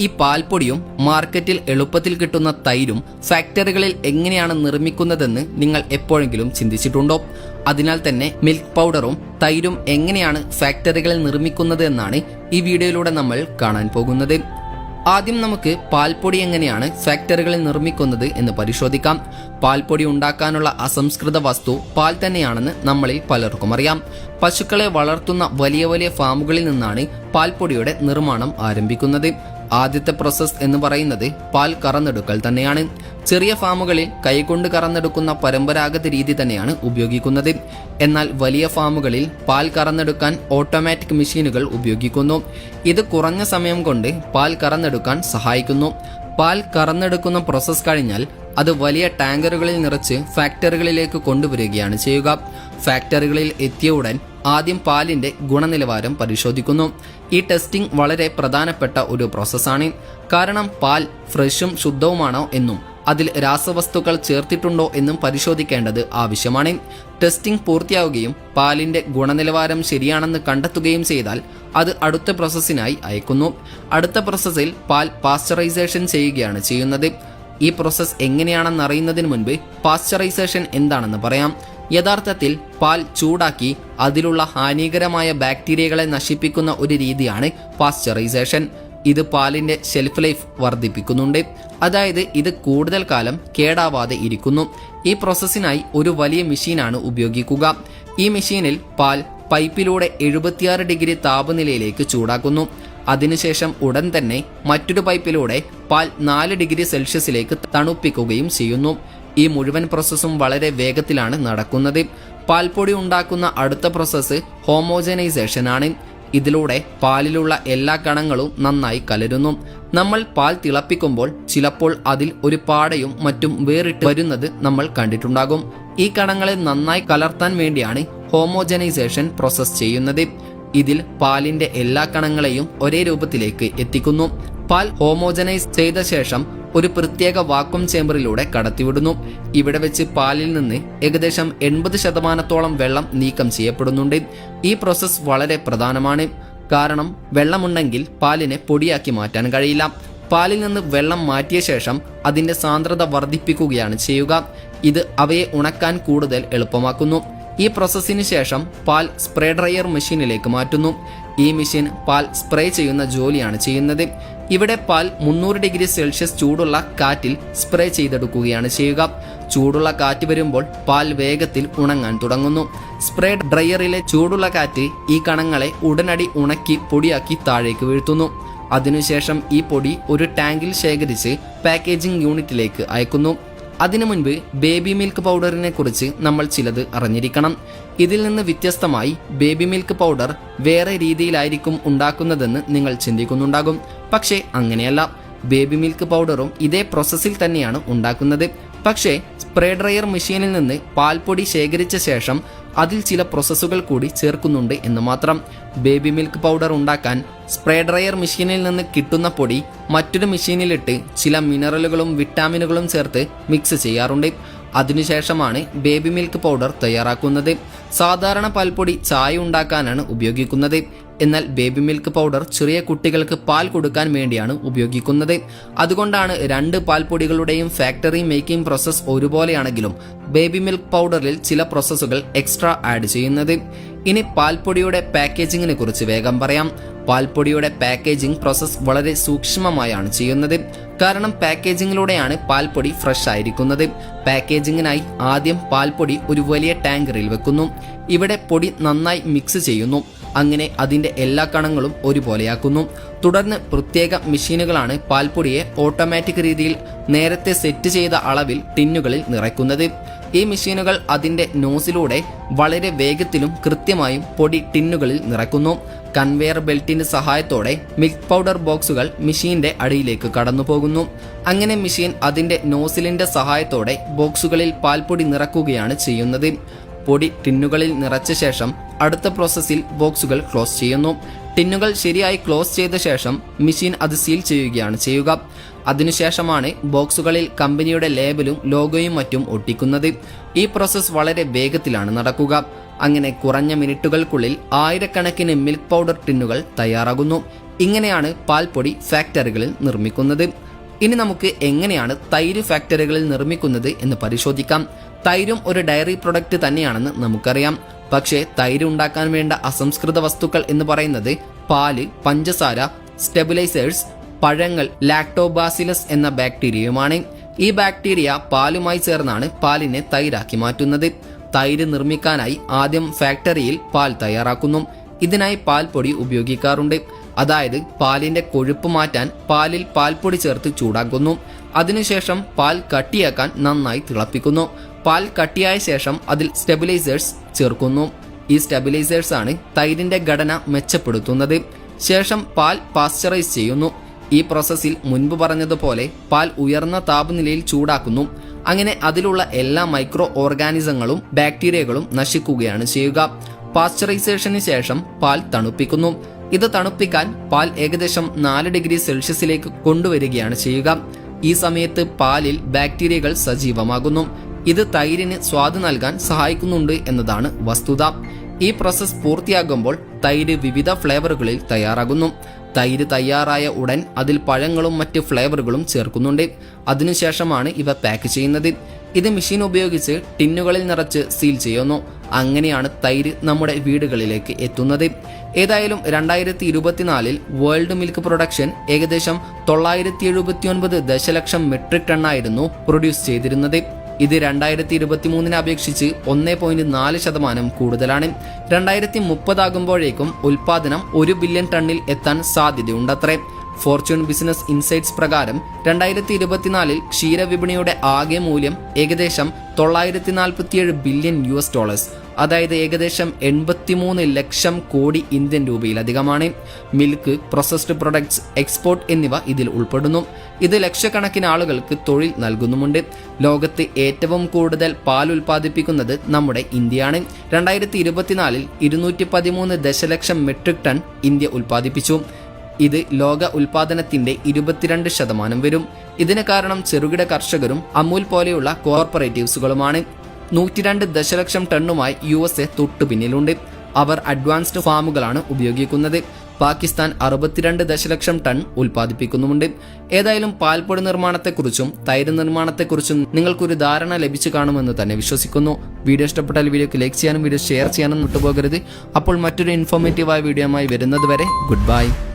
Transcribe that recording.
ഈ പാൽപ്പൊടിയും മാർക്കറ്റിൽ എളുപ്പത്തിൽ കിട്ടുന്ന തൈരും ഫാക്ടറികളിൽ എങ്ങനെയാണ് നിർമ്മിക്കുന്നതെന്ന് നിങ്ങൾ എപ്പോഴെങ്കിലും ചിന്തിച്ചിട്ടുണ്ടോ? അതിനാൽ തന്നെ മിൽക്ക് പൗഡറും തൈരും എങ്ങനെയാണ് ഫാക്ടറികളിൽ നിർമ്മിക്കുന്നത് എന്നാണ് ഈ വീഡിയോയിലൂടെ നമ്മൾ കാണാൻ പോകുന്നത്. ആദ്യം നമുക്ക് പാൽപ്പൊടി എങ്ങനെയാണ് ഫാക്ടറികളിൽ നിർമ്മിക്കുന്നത് എന്ന് പരിശോധിക്കാം. പാൽപ്പൊടി ഉണ്ടാക്കാനുള്ള അസംസ്കൃത വസ്തു പാൽ തന്നെയാണെന്ന് നമ്മളിൽ പലർക്കും അറിയാം. പശുക്കളെ വളർത്തുന്ന വലിയ വലിയ ഫാമുകളിൽ നിന്നാണ് പാൽപ്പൊടിയുടെ നിർമ്മാണം ആരംഭിക്കുന്നത്. ആദ്യത്തെ പ്രോസസ് എന്ന് പറയുന്നത് പാൽ കറന്നെടുക്കൽ തന്നെയാണ്. ചെറിയ ഫാമുകളിൽ കൈകൊണ്ട് കറന്നെടുക്കുന്ന പരമ്പരാഗത രീതി തന്നെയാണ് ഉപയോഗിക്കുന്നത്. എന്നാൽ വലിയ ഫാമുകളിൽ പാൽ കറന്നെടുക്കാൻ ഓട്ടോമാറ്റിക് മെഷീനുകൾ ഉപയോഗിക്കുന്നു. ഇത് കുറഞ്ഞ സമയം കൊണ്ട് പാൽ കറന്നെടുക്കാൻ സഹായിക്കുന്നു. പാൽ കറന്നെടുക്കുന്ന പ്രോസസ് കഴിഞ്ഞാൽ അത് വലിയ ടാങ്കറുകളിൽ നിറച്ച് ഫാക്ടറികളിലേക്ക് കൊണ്ടുവരികയാണ് ചെയ്യുക. ഫാക്ടറികളിൽ എത്തിയ ഉടൻ ആദ്യം പാലിന്റെ ഗുണനിലവാരം പരിശോധിക്കുന്നു. ഈ ടെസ്റ്റിംഗ് വളരെ പ്രധാനപ്പെട്ട ഒരു പ്രോസസ്സാണ് കാരണം പാൽ ഫ്രഷും ശുദ്ധവുമാണോ എന്നും അതിൽ രാസവസ്തുക്കൾ ചേർത്തിട്ടുണ്ടോ എന്നും പരിശോധിക്കേണ്ടത് ആവശ്യമാണ്. ടെസ്റ്റിംഗ് പൂർത്തിയാവുകയും പാലിന്റെ ഗുണനിലവാരം ശരിയാണെന്ന് കണ്ടെത്തുകയും ചെയ്താൽ അത് അടുത്ത പ്രോസസ്സിനായി അയക്കുന്നു. അടുത്ത പ്രോസസ്സിൽ പാൽ പാസ്ചറൈസേഷൻ ചെയ്യുകയാണ് ചെയ്യുന്നത്. ഈ പ്രോസസ്സ് എങ്ങനെയാണെന്ന് അറിയുന്നതിന് മുൻപ് പാസ്ചറൈസേഷൻ എന്താണെന്ന് പറയാം. യഥാർത്ഥത്തിൽ പാൽ ചൂടാക്കി അതിലുള്ള ഹാനികരമായ ബാക്ടീരിയകളെ നശിപ്പിക്കുന്ന ഒരു രീതിയാണ് പാസ്ചറൈസേഷൻ. ഇത് പാലിന്റെ ഷെൽഫ് ലൈഫ് വർദ്ധിപ്പിക്കുന്നുണ്ട്. അതായത് ഇത് കൂടുതൽ കാലം കേടാവാതെ ഇരിക്കുന്നു. ഈ പ്രോസസ്സിനായി ഒരു വലിയ മെഷീനാണ് ഉപയോഗിക്കുക. ഈ മെഷീനിൽ പാൽ പൈപ്പിലൂടെ എഴുപത്തിയാറ് ഡിഗ്രി താപനിലയിലേക്ക് ചൂടാക്കുന്നു. അതിനുശേഷം ഉടൻ തന്നെ മറ്റൊരു പൈപ്പിലൂടെ പാൽ നാല് ഡിഗ്രി സെൽഷ്യസിലേക്ക് തണുപ്പിക്കുകയും ചെയ്യുന്നു. ഈ മുഴുവൻ പ്രോസസ്സും വളരെ വേഗത്തിലാണ് നടക്കുന്നത്. പാൽപ്പൊടി ഉണ്ടാക്കുന്ന അടുത്ത പ്രോസസ്സ് ഹോമോജനൈസേഷൻ ആണ്. ഇതിലൂടെ പാലിലുള്ള എല്ലാ കണങ്ങളും നന്നായി കലരുന്നു. നമ്മൾ പാൽ തിളപ്പിക്കുമ്പോൾ ചിലപ്പോൾ അതിൽ ഒരു പാടയും മറ്റും വേറിട്ട് വരുന്നത് നമ്മൾ കണ്ടിട്ടുണ്ടാകും. ഈ കണങ്ങളെ നന്നായി കലർത്താൻ വേണ്ടിയാണ് ഹോമോജനൈസേഷൻ പ്രോസസ് ചെയ്യുന്നത്. ഇതിൽ പാലിന്റെ എല്ലാ കണങ്ങളെയും ഒരേ രൂപത്തിലേക്ക് എത്തിക്കുന്നു. പാൽ ഹോമോജനൈസ് ചെയ്ത ശേഷം ഒരു പ്രത്യേക വാക്വം ചേമ്പറിലൂടെ കടത്തിവിടുന്നു. ഇവിടെ വെച്ച് പാലിൽ നിന്ന് ഏകദേശം എൺപത് ശതമാനത്തോളം വെള്ളം നീക്കം ചെയ്യപ്പെടുന്നുണ്ട്. ഈ പ്രോസസ് വളരെ പ്രധാനമാണ്. കാരണം വെള്ളമുണ്ടെങ്കിൽ പാലിനെ പൊടിയാക്കി മാറ്റാൻ കഴിയില്ല. പാലിൽ നിന്ന് വെള്ളം മാറ്റിയ ശേഷം അതിന്റെ സാന്ദ്രത വർദ്ധിപ്പിക്കുകയാണ് ചെയ്യുക. ഇത് അവയെ ഉണക്കാൻ കൂടുതൽ എളുപ്പമാക്കുന്നു. ഈ പ്രോസസ്സിന് ശേഷം പാൽ സ്പ്രേ ഡ്രയർ മെഷീനിലേക്ക് മാറ്റുന്നു. ഈ മെഷീൻ പാൽ സ്പ്രേ ചെയ്യുന്ന ജോലിയാണ് ചെയ്യുന്നത്. ഇവിടെ പാൽ മുന്നൂറ് ഡിഗ്രി സെൽഷ്യസ് ചൂടുള്ള കാറ്റിൽ സ്പ്രേ ചെയ്തെടുക്കുകയാണ് ചെയ്യുക. ചൂടുള്ള കാറ്റ് വരുമ്പോൾ പാൽ വേഗത്തിൽ ഉണങ്ങാൻ തുടങ്ങുന്നു. സ്പ്രേ ഡ്രയറിലെ ചൂടുള്ള കാറ്റ് ഈ കണങ്ങളെ ഉടനടി ഉണക്കി പൊടിയാക്കി താഴേക്ക് വീഴ്ത്തുന്നു. അതിനുശേഷം ഈ പൊടി ഒരു ടാങ്കിൽ ശേഖരിച്ച് പാക്കേജിംഗ് യൂണിറ്റിലേക്ക് അയക്കുന്നു. അതിനു മുൻപ് ബേബി മിൽക്ക് പൗഡറിനെ കുറിച്ച് നമ്മൾ ചിലത് അറിഞ്ഞിരിക്കണം. ഇതിൽ നിന്ന് വ്യത്യസ്തമായി ബേബി മിൽക്ക് പൗഡർ വേറെ രീതിയിലായിരിക്കും ഉണ്ടാക്കുന്നതെന്ന് നിങ്ങൾ ചിന്തിക്കുന്നുണ്ടാകും. പക്ഷേ അങ്ങനെയല്ല. ബേബി മിൽക്ക് പൗഡറും ഇതേ പ്രോസസ്സിൽ തന്നെയാണ് ഉണ്ടാക്കുന്നത്. പക്ഷേ സ്പ്രേ ഡ്രയർ മെഷീനിൽ നിന്ന് പാൽപ്പൊടി ശേഖരിച്ച ശേഷം അതിൽ ചില പ്രോസസ്സുകൾ കൂടി ചേർക്കുന്നുണ്ട് എന്ന് മാത്രം. ബേബി മിൽക്ക് പൗഡർ ഉണ്ടാക്കാൻ സ്പ്രേ ഡ്രയർ മെഷീനിൽ നിന്ന് കിട്ടുന്ന പൊടി മറ്റൊരു മെഷീനിലിട്ട് ചില മിനറലുകളും വിറ്റാമിനുകളും ചേർത്ത് മിക്സ് ചെയ്യാറുണ്ട്. അതിനുശേഷമാണ് ബേബി മിൽക്ക് പൗഡർ തയ്യാറാക്കുന്നത്. സാധാരണ പാൽപ്പൊടി ചായ ഉണ്ടാക്കാനാണ് ഉപയോഗിക്കുന്നത്. എന്നാൽ ബേബി മിൽക്ക് പൗഡർ ചെറിയ കുട്ടികൾക്ക് പാൽ കൊടുക്കാൻ വേണ്ടിയാണ് ഉപയോഗിക്കുന്നത്. അതുകൊണ്ടാണ് രണ്ട് പാൽപ്പൊടികളുടെയും ഫാക്ടറി മേക്കിംഗ് പ്രോസസ്സ് ഒരുപോലെയാണെങ്കിലും ബേബി മിൽക്ക് പൗഡറിൽ ചില പ്രോസസ്സുകൾ എക്സ്ട്രാ ആഡ് ചെയ്യുന്നത്. ഇനി പാൽപ്പൊടിയുടെ പാക്കേജിങ്ങിനെ കുറിച്ച് വേഗം പറയാം. പാൽപ്പൊടിയുടെ പാക്കേജിംഗ് പ്രോസസ്സ് വളരെ സൂക്ഷ്മമായാണ് ചെയ്യുന്നത്. കാരണം പാക്കേജിങ്ങിലൂടെയാണ് പാൽപ്പൊടി ഫ്രഷ് ആയിരിക്കുന്നത്. പാക്കേജിങ്ങിനായി ആദ്യം പാൽപ്പൊടി ഒരു വലിയ ടാങ്കറിൽ വെക്കുന്നു. ഇവിടെ പൊടി നന്നായി മിക്സ് ചെയ്യുന്നു. അങ്ങനെ അതിന്റെ എല്ലാ കണങ്ങളും ഒരുപോലെയാക്കുന്നു. തുടർന്ന് പ്രത്യേക മെഷീനുകളാണ് പാൽപ്പൊടിയെ ഓട്ടോമാറ്റിക് രീതിയിൽ നേരത്തെ സെറ്റ് ചെയ്ത അളവിൽ ടിന്നുകളിൽ നിറയ്ക്കുന്നത്. ഈ മെഷീനുകൾ അതിന്റെ നോസിലൂടെ വളരെ വേഗത്തിലും കൃത്യമായും പൊടി ടിന്നുകളിൽ നിറയ്ക്കുന്നു. കൺവെയർ ബെൽറ്റിന്റെ സഹായത്തോടെ മിൽക്ക് പൗഡർ ബോക്സുകൾ മെഷീന്റെ അടിയിലേക്ക് കടന്നു പോകുന്നു അങ്ങനെ മെഷീൻ അതിന്റെ നോസിലിന്റെ സഹായത്തോടെ ബോക്സുകളിൽ പാൽപ്പൊടി നിറക്കുകയാണ് ചെയ്യുന്നത്. പൊടി ടിന്നുകളിൽ നിറച്ച ശേഷം അടുത്ത പ്രോസസ്സിൽ ബോക്സുകൾ ക്ലോസ് ചെയ്യുന്നു. ടിന്നുകൾ ശരിയായി ക്ലോസ് ചെയ്ത ശേഷം മെഷീൻ അത് സീൽ ചെയ്യുകയാണ് ചെയ്യുക. അതിനുശേഷമാണ് ബോക്സുകളിൽ കമ്പനിയുടെ ലേബലും ലോഗോയും മറ്റും ഒട്ടിക്കുന്നത്. ഈ പ്രോസസ് വളരെ വേഗത്തിലാണ് നടക്കുക. അങ്ങനെ കുറഞ്ഞ മിനിറ്റുകൾക്കുള്ളിൽ ആയിരക്കണക്കിന് മിൽക്ക് പൗഡർ ടിന്നുകൾ തയ്യാറാകുന്നു. ഇങ്ങനെയാണ് പാൽപ്പൊടി ഫാക്ടറികളിൽ നിർമ്മിക്കുന്നത്. ഇനി നമുക്ക് എങ്ങനെയാണ് തൈര് ഫാക്ടറികളിൽ നിർമ്മിക്കുന്നത് എന്ന് പരിശോധിക്കാം. തൈരും ഒരു ഡയറി പ്രൊഡക്റ്റ് തന്നെയാണെന്ന് നമുക്കറിയാം. പക്ഷേ തൈര് ഉണ്ടാക്കാൻ വേണ്ട അസംസ്കൃത വസ്തുക്കൾ എന്ന് പറയുന്നത് പാൽ പഞ്ചസാര സ്റ്റെബിലൈസേഴ്സ് പഴങ്ങൾ ലാക്ടോബാസിലസ് എന്ന ബാക്ടീരിയയുമാണ്. ഈ ബാക്ടീരിയ പാലുമായി ചേർന്നാണ് പാലിനെ തൈരാക്കി മാറ്റുന്നത്. തൈര് നിർമ്മിക്കാനായി ആദ്യം ഫാക്ടറിയിൽ പാൽ തയ്യാറാക്കുന്നു. ഇതിനായി പാൽപ്പൊടി ഉപയോഗിക്കാറുണ്ട്. അതായത് പാലിന്റെ കൊഴുപ്പ് മാറ്റാൻ പാലിൽ പാൽപ്പൊടി ചേർത്ത് ചൂടാക്കുന്നു. അതിനുശേഷം പാൽ കട്ടിയാക്കാൻ നന്നായി തിളപ്പിക്കുന്നു. പാൽ കട്ടിയായ ശേഷം അതിൽ സ്റ്റെബിലൈസേഴ്സ് ചേർക്കുന്നു. ഈ സ്റ്റെബിലൈസേഴ്സ് ആണ് തൈരിന്റെ ഘടന മെച്ചപ്പെടുത്തുന്നത്. ശേഷം പാൽ പാസ്ചറൈസ് ചെയ്യുന്നു. ഈ പ്രോസസ്സിൽ മുൻപ് പറഞ്ഞതുപോലെ പാൽ ഉയർന്ന താപനിലയിൽ ചൂടാക്കുന്നു. അങ്ങനെ അതിലുള്ള എല്ലാ മൈക്രോ ഓർഗാനിസങ്ങളും ബാക്ടീരിയകളും നശിക്കുകയാണ് ചെയ്യുക. പാസ്ചറൈസേഷന് ശേഷം പാൽ തണുപ്പിക്കുന്നു. ഇത് തണുപ്പിക്കാൻ പാൽ ഏകദേശം നാല് ഡിഗ്രി സെൽഷ്യസിലേക്ക് കൊണ്ടുവരികയാണ് ചെയ്യുക. ഈ സമയത്ത് പാലിൽ ബാക്ടീരിയകൾ സജീവമാകുന്നു. ഇത് തൈരിന് സ്വാദ് നൽകാൻ സഹായിക്കുന്നുണ്ട് എന്നതാണ് വസ്തുത. ഈ പ്രോസസ് പൂർത്തിയാകുമ്പോൾ തൈര് വിവിധ ഫ്ലേവറുകളിൽ തയ്യാറാകുന്നു. തൈര് തയ്യാറായ ഉടൻ അതിൽ പഴങ്ങളും മറ്റ് ഫ്ലേവറുകളും ചേർക്കുന്നുണ്ട്. അതിനുശേഷമാണ് ഇവ പാക്ക് ചെയ്യുന്നത്. ഇത് മെഷീൻ ഉപയോഗിച്ച് ടിന്നുകളിൽ നിറച്ച് സീൽ ചെയ്യുന്നു. അങ്ങനെയാണ് തൈര് നമ്മുടെ വീടുകളിലേക്ക് എത്തുന്നത്. ഏതായാലും രണ്ടായിരത്തി ഇരുപത്തിനാലിൽ വേൾഡ് മിൽക്ക് പ്രൊഡക്ഷൻ ഏകദേശം തൊള്ളായിരത്തി എഴുപത്തി ഒൻപത് ദശലക്ഷം മെട്രിക് ടണ്ണായിരുന്നു പ്രൊഡ്യൂസ് ചെയ്തിരുന്നത്. ഇത് രണ്ടായിരത്തി ഇരുപത്തി മൂന്നിനെ അപേക്ഷിച്ച് ഒന്നേ പോയിന്റ് നാല് ശതമാനം കൂടുതലാണ്. രണ്ടായിരത്തി മുപ്പതാകുമ്പോഴേക്കും ഉൽപാദനം ഒരു ബില്യൺ ടണ്ണിൽ എത്താൻ സാധ്യതയുണ്ടത്രേ. ഫോർച്യൂൺ ബിസിനസ് ഇൻസൈറ്റ്സ് പ്രകാരം രണ്ടായിരത്തി ഇരുപത്തിനാലിൽ ക്ഷീരവിപണിയുടെ ആകെ മൂല്യം ഏകദേശം തൊള്ളായിരത്തി നാൽപ്പത്തിയേഴ് ബില്യൺ യു എസ് ഡോളേഴ്സ്. അതായത് ഏകദേശം എൺപത്തിമൂന്ന് ലക്ഷം കോടി ഇന്ത്യൻ രൂപയിലധികമാണ് മിൽക്ക് പ്രൊസസ്ഡ് പ്രൊഡക്ട്സ് എക്സ്പോർട്ട് എന്നിവ ഇതിൽ ഉൾപ്പെടുന്നു. ഇത് ലക്ഷക്കണക്കിന് ആളുകൾക്ക് തൊഴിൽ നൽകുന്നുമുണ്ട്. ലോകത്ത് ഏറ്റവും കൂടുതൽ പാൽ ഉൽപ്പാദിപ്പിക്കുന്നത് നമ്മുടെ ഇന്ത്യയാണ്. രണ്ടായിരത്തി ഇരുപത്തിനാലിൽ ഇരുന്നൂറ്റി പതിമൂന്ന് ദശലക്ഷം മെട്രിക് ടൺ ഇന്ത്യ ഉൽപ്പാദിപ്പിച്ചു. ഇത് ലോക ഉൽപാദനത്തിന്റെ ഇരുപത്തിരണ്ട് ശതമാനം വരും. ഇതിന് കാരണം ചെറുകിട കർഷകരും അമൂൽ പോലെയുള്ള കോർപ്പറേറ്റീവ്സുകളുമാണ്. നൂറ്റിരണ്ട് ദശലക്ഷം ടണ്ണുമായി യു എസ് എ തൊട്ടു പിന്നിലുണ്ട്. അവർ അഡ്വാൻസ്ഡ് ഫാമുകളാണ് ഉപയോഗിക്കുന്നത്. പാകിസ്ഥാൻ അറുപത്തിരണ്ട് ദശലക്ഷം ടൺ ഉൽപ്പാദിപ്പിക്കുന്നുമുണ്ട്. ഏതായാലും പാൽപ്പൊടി നിർമ്മാണത്തെക്കുറിച്ചും തൈര് നിർമ്മാണത്തെക്കുറിച്ചും നിങ്ങൾക്കൊരു ധാരണ ലഭിച്ചു കാണുമെന്ന് തന്നെ വിശ്വസിക്കുന്നു. വീഡിയോ ഇഷ്ടപ്പെട്ടാൽ വീഡിയോക്ക് ലൈക്ക് ചെയ്യാനും വീഡിയോ ഷെയർ ചെയ്യാനും വിട്ടുപോകരുത്. അപ്പോൾ മറ്റൊരു ഇൻഫോർമേറ്റീവായ വീഡിയോയുമായി വരുന്നത് വരെ ഗുഡ് ബൈ.